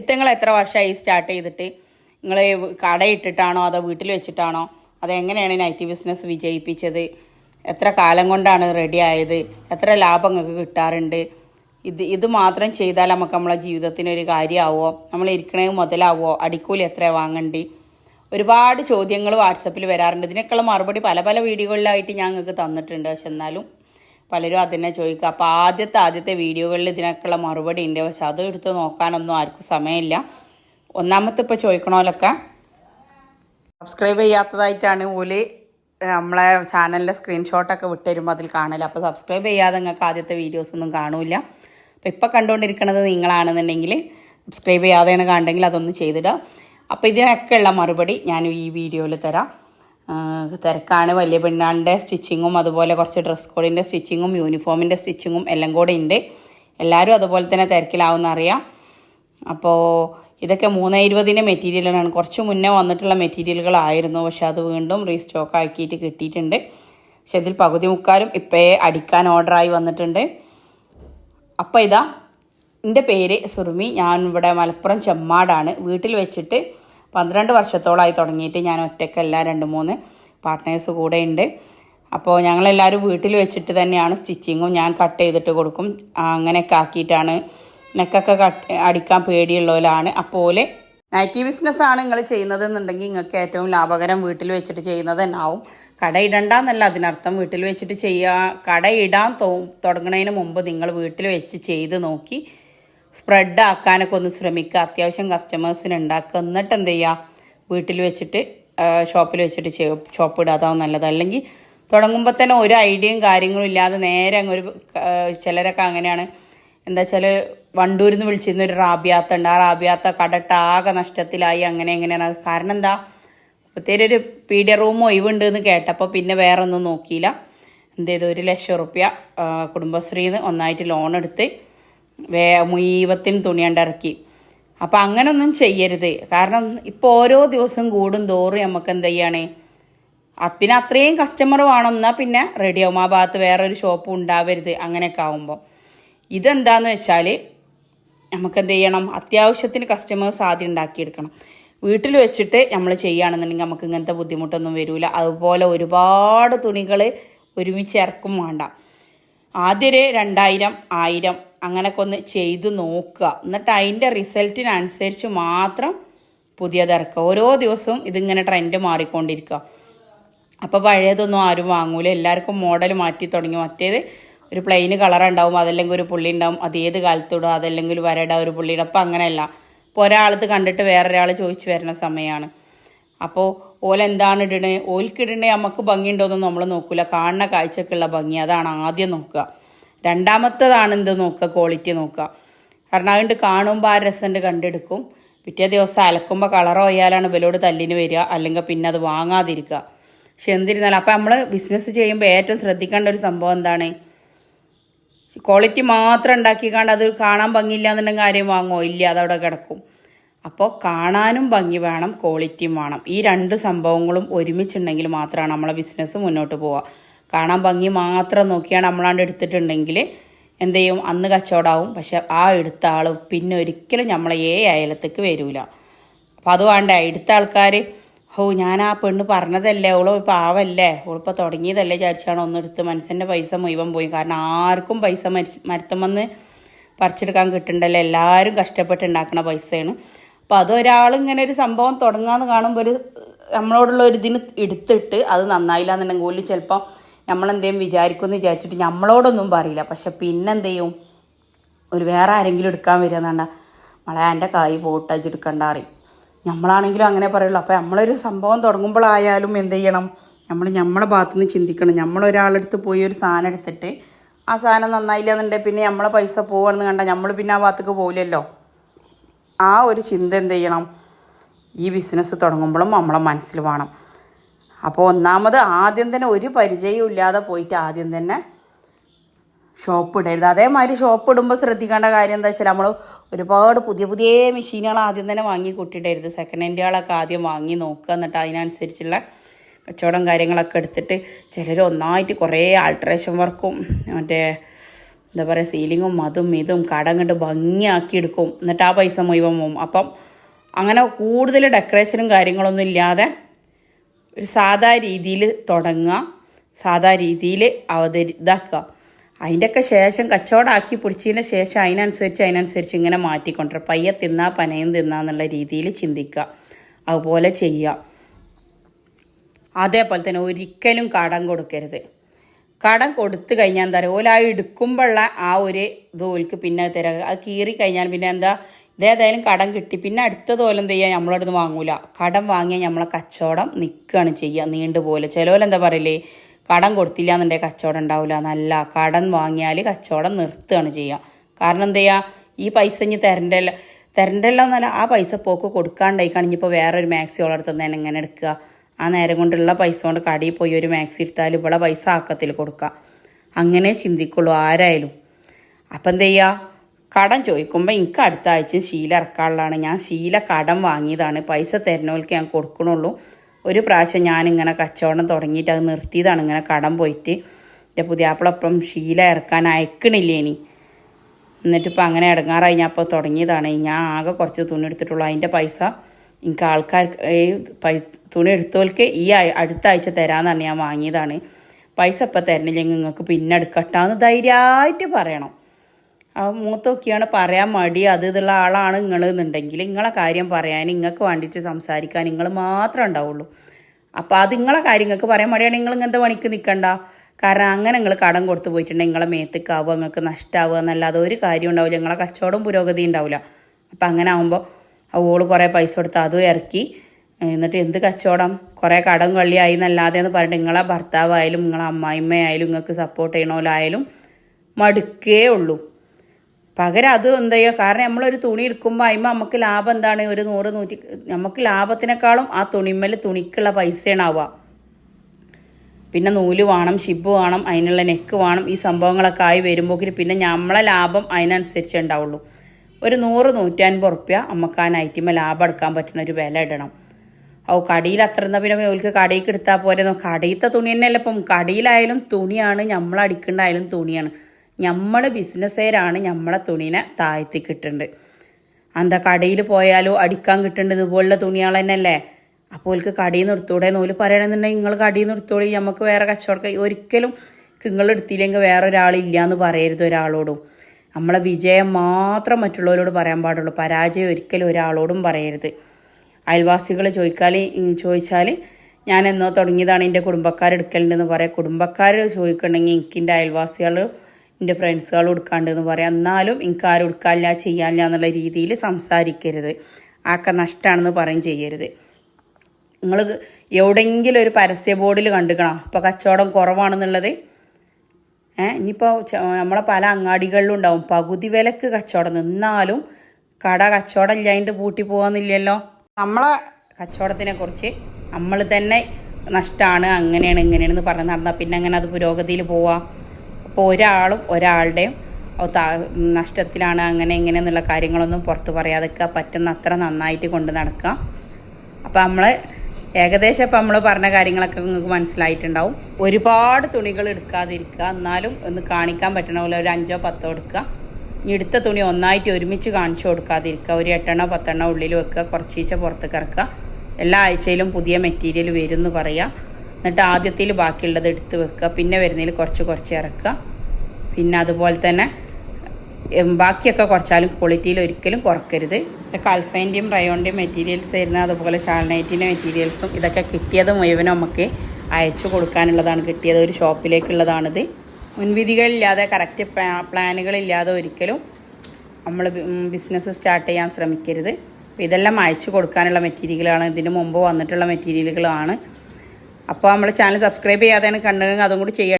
ഇത്തങ്ങൾ എത്ര വർഷമായി സ്റ്റാർട്ട് ചെയ്തിട്ട്? നിങ്ങൾ കടയിട്ടിട്ടാണോ അതോ വീട്ടിൽ വെച്ചിട്ടാണോ? അതെങ്ങനെയാണ് നൈറ്റി ബിസിനസ് വിജയിപ്പിച്ചത്? എത്ര കാലം കൊണ്ടാണ് റെഡി ആയത്? എത്ര ലാഭം നിങ്ങൾക്ക് കിട്ടാറുണ്ട്? ഇത് ഇത് മാത്രം ചെയ്താൽ നമുക്ക് നമ്മളെ ജീവിതത്തിന് ഒരു കാര്യമാവോ നമ്മൾ ഇരിക്കണേ മുതലാവോ? അടിക്കൂലി എത്ര വാങ്ങണ്ടി? ഒരുപാട് ചോദ്യങ്ങൾ വാട്സപ്പിൽ വരാറുണ്ട്. ഇതിനൊക്കെയുള്ള മറുപടി പല പല വീഡിയോകളിലായിട്ട് ഞാൻ നിങ്ങൾക്ക് തന്നിട്ടുണ്ട്. പക്ഷെ എന്നാലും പലരും അതിനെ ചോദിക്കുക. അപ്പോൾ ആദ്യത്തെ ആദ്യത്തെ വീഡിയോകളിൽ ഇതിനൊക്കെയുള്ള മറുപടി ഉണ്ട്. പക്ഷെ അത് എടുത്ത് നോക്കാനൊന്നും ആർക്കും സമയമില്ല. ഒന്നാമത്തെ ഇപ്പോൾ ചോദിക്കണോലൊക്കെ. സബ്സ്ക്രൈബ് ചെയ്യാത്തതായിട്ടാണ് ഓൽ നമ്മളെ ചാനലിന്റെ സ്ക്രീൻഷോട്ടൊക്കെ വിട്ടുതരുമ്പോൾ അതിൽ കാണില്ല അപ്പോൾ സബ്സ്ക്രൈബ് ചെയ്യാതെ നിങ്ങൾക്ക് ആദ്യത്തെ വീഡിയോസൊന്നും കാണില്ല കാണൂല. അപ്പോൾ ഇപ്പോൾ കണ്ടുകൊണ്ടിരിക്കുന്നത് നിങ്ങളാണെന്നുണ്ടെങ്കിൽ സബ്സ്ക്രൈബ് ചെയ്യാതെയാണ് കണ്ടെങ്കിൽ അതൊന്ന് ചെയ്തിടുക. അപ്പോൾ ഇതിനൊക്കെയുള്ള മറുപടി ഞാൻ ഈ വീഡിയോയിൽ തരാം. തിരക്കാണ്. വലിയ പെണ്ണാളിന്റെ സ്റ്റിച്ചിങ്ങും അതുപോലെ കുറച്ച് ഡ്രസ് കോഡിന്റെ സ്റ്റിച്ചിങ്ങും യൂണിഫോമിന്റെ സ്റ്റിച്ചിങ്ങും എല്ലാം കൂടെ ഉണ്ട്. എല്ലാവരും അതുപോലെ തന്നെ തിരക്കിലാവും അറിയാം. അപ്പോൾ ഇതൊക്കെ മൂന്ന് ഇരുപതിന്റെ മെറ്റീരിയലാണ് കുറച്ച് മുന്നേ വന്നിട്ടുള്ള മെറ്റീരിയലുകളായിരുന്നു പക്ഷെ അത് വീണ്ടും റീസ്റ്റോക്ക് ആക്കിയിട്ട് കിട്ടിയിട്ടുണ്ട്. പക്ഷെ ഇതിൽ പകുതി മുക്കാലും ഇപ്പോഴേ അടിക്കാൻ ഓർഡറായി വന്നിട്ടുണ്ട്. അപ്പോൾ ഇതാ എന്റെ പേര് സുറുമി. ഞാൻ ഇവിടെ മലപ്പുറം ചെമ്മാടാണ്. വീട്ടിൽ വെച്ചിട്ട് പന്ത്രണ്ട് വർഷത്തോളമായി തുടങ്ങിയിട്ട് ഞാൻ ഒറ്റക്കല്ല രണ്ട് മൂന്ന് പാർട്ട്നേഴ്സ് കൂടെ ഉണ്ട് അപ്പോൾ ഞങ്ങളെല്ലാവരും വീട്ടിൽ വെച്ചിട്ട് തന്നെയാണ് സ്റ്റിച്ചിങ്ങും ഞാൻ കട്ട് ചെയ്തിട്ട് കൊടുക്കും. അങ്ങനെയൊക്കെ ആക്കിയിട്ടാണ് നെക്കൊക്കെ കട്ട് അടിക്കാൻ പേടിയുള്ളവരാണ്. അപ്പോൾ നൈറ്റി ബിസിനസ്സാണ് നിങ്ങൾ ചെയ്യുന്നതെന്നുണ്ടെങ്കിൽ നിങ്ങൾക്ക് ഏറ്റവും ലാഭകരം വീട്ടിൽ വെച്ചിട്ട് ചെയ്യുന്നത് തന്നെയാവും ഇടണ്ടെന്നല്ല അതിനർത്ഥം. വീട്ടിൽ വെച്ചിട്ട് ചെയ്യുക കട ഇടാൻ തോ തുടങ്ങുന്നതിന് മുമ്പ് നിങ്ങൾ വീട്ടിൽ വെച്ച് ചെയ്ത് നോക്കി സ്പ്രെഡ് ആക്കാനൊക്കെ ഒന്ന് ശ്രമിക്കുക. അത്യാവശ്യം കസ്റ്റമേഴ്സിന് ഉണ്ടാക്കുക. എന്നിട്ട് എന്ത് ചെയ്യുക വീട്ടിൽ വെച്ചിട്ട് ഷോപ്പിൽ വെച്ചിട്ട് ഷോപ്പ് ഇടാതാവും നല്ലത്. അല്ലെങ്കിൽ തുടങ്ങുമ്പോൾ തന്നെ ഒരു ഐഡിയയും കാര്യങ്ങളും ഇല്ലാതെ നേരെ അങ്ങ് ഒരു ചിലരൊക്കെ അങ്ങനെയാണ്. എന്താ വെച്ചാൽ വണ്ടൂരിൽ നിന്ന് വിളിച്ചിരുന്ന ഒരു റാബിയാത്ത ഉണ്ട്. ആ റാബിയാത്ത കടട്ട ആകെ നഷ്ടത്തിലായി. അങ്ങനെ എങ്ങനെയാണ് കാരണം എന്താ? പ്രത്യേക ഒരു പീഡിയ റൂം ഒഴിവുണ്ട് എന്ന് കേട്ടപ്പോൾ പിന്നെ വേറെ ഒന്നും നോക്കിയില്ല. എന്ത് ചെയ്തു? ഒരു ലക്ഷം റുപ്യ കുടുംബശ്രീന്ന് ഒന്നായിട്ട് ലോൺ എടുത്ത് വേ മുയീവത്തിന് തുണിയണ്ടിറക്കി അപ്പോൾ അങ്ങനൊന്നും ചെയ്യരുത്. കാരണം ഇപ്പോൾ ഓരോ ദിവസം കൂടും തോറും നമുക്ക് എന്ത് ചെയ്യണേ? പിന്നെ അത്രയും കസ്റ്റമർ വേണം എന്നാൽ പിന്നെ റെഡിയാവും ആ ഭാഗത്ത് വേറൊരു ഷോപ്പ് ഉണ്ടാവരുത് അങ്ങനെയൊക്കെ ആവുമ്പോൾ ഇതെന്താന്ന് വെച്ചാൽ നമുക്ക് എന്ത് ചെയ്യണം? അത്യാവശ്യത്തിന് കസ്റ്റമേഴ്സ് ആദ്യം ഉണ്ടാക്കിയെടുക്കണം. വീട്ടിൽ വെച്ചിട്ട് നമ്മൾ ചെയ്യുകയാണെന്നുണ്ടെങ്കിൽ നമുക്ക് ഇങ്ങനത്തെ ബുദ്ധിമുട്ടൊന്നും വരില്ല അതുപോലെ ഒരുപാട് തുണികൾ ഒരുമിച്ച് ഇറക്കും വേണ്ട. ആദ്യം ഒരു രണ്ടായിരം ആയിരം അങ്ങനെയൊക്കെ ഒന്ന് ചെയ്ത് നോക്കുക. എന്നിട്ട് അതിന്റെ റിസൾട്ടിനനുസരിച്ച് മാത്രം പുതിയതിറക്കുക ഓരോ ദിവസവും ഇതിങ്ങനെ ട്രെൻഡ് മാറിക്കൊണ്ടിരിക്കുക. അപ്പോൾ പഴയതൊന്നും ആരും വാങ്ങൂല. എല്ലാവർക്കും മോഡൽ മാറ്റി തുടങ്ങി. മറ്റേത് ഒരു പ്ലെയിൻ കളർ ഉണ്ടാവും അതല്ലെങ്കിൽ ഒരു പുള്ളി ഉണ്ടാവും അത് ഏത് കാലത്തിടും അതല്ലെങ്കിൽ വരട ഒരു പുള്ളിയുടെ അപ്പം അങ്ങനെയല്ല. ഇപ്പോൾ ഒരാളത് കണ്ടിട്ട് വേറൊരാൾ ചോദിച്ചു വരുന്ന സമയമാണ്. അപ്പോൾ ഓലെന്താണ് ഇടണേ? ഓൽക്കിടണേ നമുക്ക് ഭംഗിയുണ്ടോയെന്ന് നമ്മൾ നോക്കില്ല കാണുന്ന കാഴ്ചക്കുള്ള ഭംഗി. അതാണ് ആദ്യം നോക്കുക. രണ്ടാമത്തതാണ് എന്ത് നോക്കുക ക്വാളിറ്റി നോക്കുക. കാരണം അതുകൊണ്ട് കാണുമ്പോൾ ആ രസമുണ്ട് കണ്ടെടുക്കും. പിറ്റേ ദിവസം അലക്കുമ്പോൾ കളർ പോയാലാണ് ഇവലോട് തല്ലിന് വരിക അല്ലെങ്കിൽ പിന്നെ അത് വാങ്ങാതിരിക്കുക. പക്ഷെ എന്തിരുന്നാലും അപ്പം നമ്മൾ ബിസിനസ് ചെയ്യുമ്പോൾ ഏറ്റവും ശ്രദ്ധിക്കേണ്ട ഒരു സംഭവം എന്താണ്? ക്വാളിറ്റി മാത്രം ഉണ്ടാക്കിക്കാണ്ട് അത് കാണാൻ ഭംഗിയില്ല എന്നുണ്ടെങ്കിൽ ആരെയും വാങ്ങുമോ ഇല്ല അതവിടെ കിടക്കും. അപ്പോൾ കാണാനും ഭംഗി വേണം ക്വാളിറ്റിയും വേണം. ഈ രണ്ട് സംഭവങ്ങളും ഒരുമിച്ചുണ്ടെങ്കിൽ മാത്രമാണ് നമ്മളെ ബിസിനസ് മുന്നോട്ട് പോവുക. കാണാൻ ഭംഗി മാത്രം നോക്കിയാണ് നമ്മളാണ്ട് എടുത്തിട്ടുണ്ടെങ്കിൽ എന്ത് ചെയ്യും? അന്ന് കച്ചവടമാവും പക്ഷെ ആ എടുത്ത ആൾ പിന്നെ ഒരിക്കലും നമ്മളെ ഏ അയലത്തേക്ക് വരില്ല അപ്പോൾ അത് വേണ്ട? എടുത്ത ആൾക്കാർ ഓ ഞാൻ ആ പെണ്ണ് പറഞ്ഞതല്ലേ? ഓളോ ആവല്ലേ ഓളിപ്പോൾ തുടങ്ങിയതല്ലേ വിചാരിച്ചാണ് ഒന്നെടുത്ത് മനസ്സിന്റെ പൈസ മുഴുവൻ പോയി. കാരണം ആർക്കും പൈസ മരിച്ച് മരത്തം പറിച്ചെടുക്കാൻ കിട്ടണ്ടല്ലോ? എല്ലാവരും കഷ്ടപ്പെട്ട് ഉണ്ടാക്കുന്ന പൈസയാണ്. അപ്പോൾ അതൊരാൾ ഇങ്ങനെ ഒരു സംഭവം തുടങ്ങാമെന്ന് കാണുമ്പോൾ ഒരു നമ്മളോടുള്ള ഒരു ഇതിന് എടുത്തിട്ട് അത് നന്നായില്ല എന്നുണ്ടെങ്കിൽ ചിലപ്പോൾ നമ്മളെന്തേലും വിചാരിക്കുമെന്ന് വിചാരിച്ചിട്ട് നമ്മളോടൊന്നും പറയില്ല. പക്ഷെ പിന്നെന്ത് ചെയ്യും ഒരു വേറെ ആരെങ്കിലും എടുക്കാൻ വരിക എന്നാണ്ട മോളെ എന്റെ കായ് പോട്ടച്ച് എടുക്കണ്ട അറിയും നമ്മളാണെങ്കിലും അങ്ങനെ പറയുള്ളൂ. അപ്പോൾ നമ്മളൊരു സംഭവം തുടങ്ങുമ്പോഴായാലും എന്ത് ചെയ്യണം? നമ്മൾ നമ്മളെ ഭാഗത്തു നിന്ന് ചിന്തിക്കണം. നമ്മളൊരാളെടുത്ത് പോയി ഒരു സാധനം എടുത്തിട്ട് ആ സാധനം നന്നായില്ല എന്നുണ്ടെങ്കിൽ പിന്നെ നമ്മളെ പൈസ പോവാണെന്ന് കണ്ടാൽ നമ്മൾ പിന്നെ ആ ഭാഗത്തേക്ക് പോകില്ലല്ലോ ആ ഒരു ചിന്ത എന്ത് ചെയ്യണം? ഈ ബിസിനസ് തുടങ്ങുമ്പോഴും നമ്മളെ മനസ്സിൽ വേണം. അപ്പോൾ ഒന്നാമത് ആദ്യം തന്നെ ഒരു പരിചയവും ഇല്ലാതെ പോയിട്ട് ആദ്യം തന്നെ ഷോപ്പ് ഇടരുത്. അതേമാതിരി ഷോപ്പ് ഇടുമ്പോൾ ശ്രദ്ധിക്കേണ്ട കാര്യം എന്താ വെച്ചാൽ നമ്മൾ ഒരുപാട് പുതിയ പുതിയ മെഷീനുകൾ ആദ്യം തന്നെ വാങ്ങി കൂട്ടിയിടരുത് സെക്കൻഡ് ഹാൻഡുകളൊക്കെ ആദ്യം വാങ്ങി നോക്കുക എന്നിട്ട് അതിനനുസരിച്ചുള്ള കച്ചവടം കാര്യങ്ങളൊക്കെ എടുത്തിട്ട് ചിലർ ഒന്നായിട്ട് കുറേ ആൾട്രേഷൻ വർക്കും മറ്റേ എന്താ പറയുക സീലിങ്ങും അതും ഇതും കടം കണ്ട് ഭംഗിയാക്കി എടുക്കും. എന്നിട്ട് ആ പൈസ മുഴുവൻ പോകും അപ്പം അങ്ങനെ കൂടുതൽ ഡെക്കറേഷനും കാര്യങ്ങളൊന്നും ഇല്ലാതെ ഒരു സാധാ രീതിയിൽ തുടങ്ങുക സാധാ രീതിയിൽ അവതരി ഇതാക്കുക അതിന്റെയൊക്കെ ശേഷം കച്ചവടമാക്കി പിടിച്ചതിന് ശേഷം അതിനനുസരിച്ച് അതിനനുസരിച്ച് ഇങ്ങനെ മാറ്റിക്കൊണ്ടിരിക്കുക പയ്യെ തിന്നാ പനയും തിന്നാ എന്നുള്ള രീതിയിൽ ചിന്തിക്കുക. അതുപോലെ ചെയ്യുക. അതേപോലെ തന്നെ ഒരിക്കലും കടം കൊടുക്കരുത്. കടം കൊടുത്തു കഴിഞ്ഞാൽ എന്താ പറയുക? ഓല ആ എടുക്കുമ്പോഴുള്ള ആ ഒരു ഇത് ഓൽക്ക് പിന്നെ തരാം അത് കീറി കഴിഞ്ഞാൽ പിന്നെ എന്താ? ഇതേതായാലും കടം കിട്ടി. പിന്നെ അടുത്ത തോലം എന്ത് ചെയ്യുക നമ്മളെ അടുത്ത് വാങ്ങൂല. കടം വാങ്ങിയാൽ നമ്മളെ കച്ചവടം നിൽക്കുകയാണ് ചെയ്യുക നീണ്ടുപോലെ ചിലവരെന്താ പറയില്ലേ കടം കൊടുത്തില്ല എന്നുണ്ടെങ്കിൽ കച്ചവടം ഉണ്ടാവില്ല നല്ല കടം വാങ്ങിയാൽ കച്ചവടം നിർത്തുകയാണ് ചെയ്യുക കാരണം എന്ത് ചെയ്യുക ഈ പൈസ ഇനി തരണ്ടല്ല തരണ്ടല്ല എന്നല്ല ആ പൈസ പോക്ക് കൊടുക്കാണ്ടായിക്കാണ് ഇനിയിപ്പോൾ വേറൊരു മാക്സി വളർത്തുന്നത് തന്നെ എങ്ങനെ എടുക്കുക. ആ നേരം കൊണ്ടുള്ള പൈസ കൊണ്ട് കടയിൽ പോയി ഒരു മാക്സി എടുത്താൽ ഇവിടെ പൈസ ആക്കത്തിൽ കൊടുക്കുക. അങ്ങനെ ചിന്തിക്കുള്ളൂ ആരായാലും. അപ്പം എന്ത് ചെയ്യുക കടം ചോദിക്കുമ്പോൾ എനിക്ക് അടുത്ത ആഴ്ച ശീല ഇറക്കാനുള്ളതാണ്. ഞാൻ ശീല കടം വാങ്ങിയതാണ്. പൈസ തരുന്നവർക്ക് ഞാൻ കൊടുക്കണുള്ളൂ. ഒരു പ്രാവശ്യം ഞാനിങ്ങനെ കച്ചവടം തുടങ്ങിയിട്ട് അത് നിർത്തിയതാണ്. ഇങ്ങനെ കടം പോയിട്ട് എന്റെ പുതിയാപ്പിളപ്പം ശീല ഇറക്കാൻ അയക്കണില്ല ഇനി. എന്നിട്ടിപ്പോൾ അങ്ങനെ ഇടങ്ങാറായി. ഞാൻ അപ്പോൾ തുടങ്ങിയതാണ്. ഞാൻ ആകെ കുറച്ച് തുണി എടുത്തിട്ടുള്ളൂ. അതിന്റെ പൈസ എനിക്ക് ആൾക്കാർക്ക് ഈ പൈസ തുണി എടുത്തവർക്ക് ഈ അടുത്ത ആഴ്ച തരാമെന്നാണ് ഞാൻ വാങ്ങിയതാണ്. പൈസ ഇപ്പം തരണില്ലെങ്കിൽ നിങ്ങൾക്ക് പിന്നെ എടുക്കട്ടാന്ന് ധൈര്യമായിട്ട് പറയണം. മൂത്തൊക്കെയാണ് പറയാൻ മടി. അത് ഇതുള്ള ആളാണ് നിങ്ങൾ എന്നുണ്ടെങ്കിൽ നിങ്ങളെ കാര്യം പറയാൻ നിങ്ങൾക്ക് വേണ്ടിയിട്ട് സംസാരിക്കാൻ നിങ്ങൾ മാത്രമേ ഉണ്ടാവുള്ളൂ. അപ്പോൾ അത് നിങ്ങളെ കാര്യം നിങ്ങൾക്ക് പറയാൻ മടിയാണെങ്കിൽ നിങ്ങൾ ഇങ്ങനത്തെ പണിക്ക് നിൽക്കണ്ട കാരണം അങ്ങനെ നിങ്ങൾ കടം കൊടുത്തു പോയിട്ടുണ്ടെങ്കിൽ നിങ്ങളെ മേത്തേക്കാവുക നിങ്ങൾക്ക് നഷ്ടമാവുക എന്നല്ലാതെ ഒരു കാര്യം ഉണ്ടാവില്ല. നിങ്ങളെ കച്ചവടം പുരോഗതി ഉണ്ടാവില്ല. അപ്പം അങ്ങനെ ആകുമ്പോൾ ഓൾ കുറേ പൈസ കൊടുത്ത് അതും ഇറക്കി എന്നിട്ട് എന്ത് കച്ചവടം? കുറേ കടം കള്ളിയായി എന്നല്ലാതെ എന്ന് പറഞ്ഞിട്ട് നിങ്ങളെ ഭർത്താവായാലും നിങ്ങളെ അമ്മായിമ്മയായാലും നിങ്ങൾക്ക് സപ്പോർട്ട് ചെയ്യണോലായാലും മടുക്കേ ഉള്ളൂ. പകരം അത് എന്ത് ചെയ്യുക കാരണം നമ്മളൊരു തുണി എടുക്കുമ്പോൾ അതിമ്പോൾ നമുക്ക് ലാഭം എന്താണ്? ഒരു നൂറ് നൂറ്റി നമുക്ക് ലാഭത്തിനേക്കാളും ആ തുണിമ്മൽ തുണിക്കുള്ള പൈസയാണ് ആവുക. പിന്നെ നൂൽ വേണം ഷിബ് വേണം അതിനുള്ള നെക്ക് വേണം ഈ സംഭവങ്ങളൊക്കെ ആയി വരുമ്പോഴേക്കും പിന്നെ നമ്മളെ ലാഭം അതിനനുസരിച്ചേ ഉണ്ടാവുള്ളൂ. ഒരു നൂറ് നൂറ്റൻപത് ഉറുപ്യ നമുക്ക് ആ നൈറ്റിമ്മ ലാഭം എടുക്കാൻ പറ്റുന്ന ഒരു വില ഇടണം. ഓ കടിയിൽ അത്ര എന്നാൽ പിന്നെ ഓൾക്ക് കടയിലേക്ക് എടുത്താൽ പോരെ. കടയിലത്തെ തുണി തന്നെയല്ല ഇപ്പം. കടയിലായാലും തുണിയാണ് നമ്മൾ അടിക്കേണ്ടായാലും തുണിയാണ്. നമ്മൾ ബിസിനസ്സുകാരാണ് നമ്മളെ തുണീനെ താഴ്ത്തി കിട്ടുന്നത് എന്താ കടയിൽ പോയാലോ അടിക്കാൻ കിട്ടേണ്ടത് ഇതുപോലുള്ള തുണികൾ തന്നെയല്ലേ? അപ്പോൾ ഓൾക്ക് കടയിൽ നിർത്തൂടെ നൂൽ പറയണമെന്നുണ്ടെങ്കിൽ നിങ്ങൾ കടയിൽ നിർത്തോളി നമുക്ക് വേറെ കച്ചവടം ഒരിക്കലും നിങ്ങൾ എടുത്തില്ലെങ്കിൽ വേറെ ഒരാളില്ല എന്ന് പറയരുത് ഒരാളോടും. നമ്മളെ വിജയം മാത്രം മറ്റുള്ളവരോട് പറയാൻ പാടുള്ളൂ പരാജയം ഒരിക്കലും ഒരാളോടും പറയരുത്. അയൽവാസികൾ ചോദിക്കാൽ ചോദിച്ചാൽ ഞാൻ എന്നോ തുടങ്ങിയതാണ് എന്റെ കുടുംബക്കാരെടുക്കലുണ്ടെന്ന് പറയാം. കുടുംബക്കാർ ചോദിക്കണമെങ്കിൽ എനിക്കിന്റെ അയൽവാസികൾ എന്റെ ഫ്രണ്ട്സുകൾ കൊടുക്കാണ്ടെന്ന് പറയാം. എന്നാലും എനിക്ക് ആരും കൊടുക്കാനില്ല ചെയ്യാനില്ല എന്നുള്ള രീതിയിൽ സംസാരിക്കരുത്. ആക്കെ നഷ്ടമാണെന്ന് പറയും ചെയ്യരുത്. നിങ്ങൾ എവിടെയെങ്കിലും ഒരു പരസ്യ ബോർഡിൽ കണ്ടുക്കണം? അപ്പോൾ കച്ചവടം കുറവാണെന്നുള്ളത്? ഏഹ് ഇനിയിപ്പോൾ നമ്മളെ പല അങ്ങാടികളിലും ഉണ്ടാവും. പകുതി വിലക്ക് കച്ചവടം. നിന്നാലും കട കച്ചവടം ഇല്ലാണ്ട് പൂട്ടി പോകാന്നില്ലല്ലോ നമ്മളെ കച്ചവടത്തിനെ കുറിച്ച് നമ്മൾ തന്നെ നഷ്ടമാണ് അങ്ങനെയാണ് ഇങ്ങനെയാണെന്ന് പറഞ്ഞ് നടന്നാൽ പിന്നെ അങ്ങനെ അത് പുരോഗതിയിൽ പോവാം? അപ്പോൾ ഒരാളും ഒരാളുടെയും നഷ്ടത്തിലാണ് അങ്ങനെ ഇങ്ങനെ എന്നുള്ള കാര്യങ്ങളൊന്നും പുറത്ത് പറയാതൊക്കെ പറ്റുന്ന അത്ര നന്നായിട്ട് കൊണ്ട് നടക്കുക. അപ്പോൾ നമ്മൾ ഏകദേശം ഇപ്പം നമ്മൾ പറഞ്ഞ കാര്യങ്ങളൊക്കെ നിങ്ങൾക്ക് മനസ്സിലായിട്ടുണ്ടാവും. ഒരുപാട് തുണികൾ എടുക്കാതിരിക്കുക. എന്നാലും ഒന്ന് കാണിക്കാൻ പറ്റണ പോലെ ഒരു അഞ്ചോ പത്തോ എടുക്കുക. ഇനി എടുത്ത തുണി ഒന്നായിട്ട് ഒരുമിച്ച് കാണിച്ചു കൊടുക്കാതിരിക്കുക. ഒരു എട്ടെണ്ണോ പത്തെണ്ണോ ഉള്ളിൽ വെക്കുക. കുറച്ചീച്ച പുറത്തേക്ക് ഇറക്കുക എല്ലാ ആഴ്ചയിലും പുതിയ മെറ്റീരിയൽ വരും എന്ന് പറയുക. എന്നിട്ട് ആദ്യത്തിൽ ബാക്കിയുള്ളത് എടുത്ത് വെക്കുക. പിന്നെ വരുന്നതിൽ കുറച്ച് കുറച്ച് ഇറക്കുക. പിന്നെ അതുപോലെ തന്നെ ബാക്കിയൊക്കെ കുറച്ചാലും ക്വാളിറ്റിയിൽ ഒരിക്കലും കുറക്കരുത്. ഇതൊക്കെ അൽഫൈന്റെയും റയോണിന്റെയും മെറ്റീരിയൽസ് വരുന്ന അതുപോലെ ഷാൾനൈറ്റിന്റെ മെറ്റീരിയൽസും ഇതൊക്കെ കിട്ടിയത് മുഴുവനും നമുക്ക് അയച്ചു കൊടുക്കാനുള്ളതാണ്. കിട്ടിയത് ഒരു ഷോപ്പിലേക്കുള്ളതാണിത് മുൻവിധികളില്ലാതെ കറക്റ്റ് പ്ലാനുകളില്ലാതെ ഒരിക്കലും നമ്മൾ ബിസിനസ് സ്റ്റാർട്ട് ചെയ്യാൻ ശ്രമിക്കരുത്. ഇതെല്ലാം അയച്ചു കൊടുക്കാനുള്ള മെറ്റീരിയലുകളാണ് ഇതിന് മുമ്പ് വന്നിട്ടുള്ള മെറ്റീരിയലുകളാണ് അപ്പോൾ നമ്മൾ ചാനൽ സബ്സ്ക്രൈബ് ചെയ്യാതെയാണ് കണ്ടെങ്കിൽ അതും കൂടി ചെയ്യണം.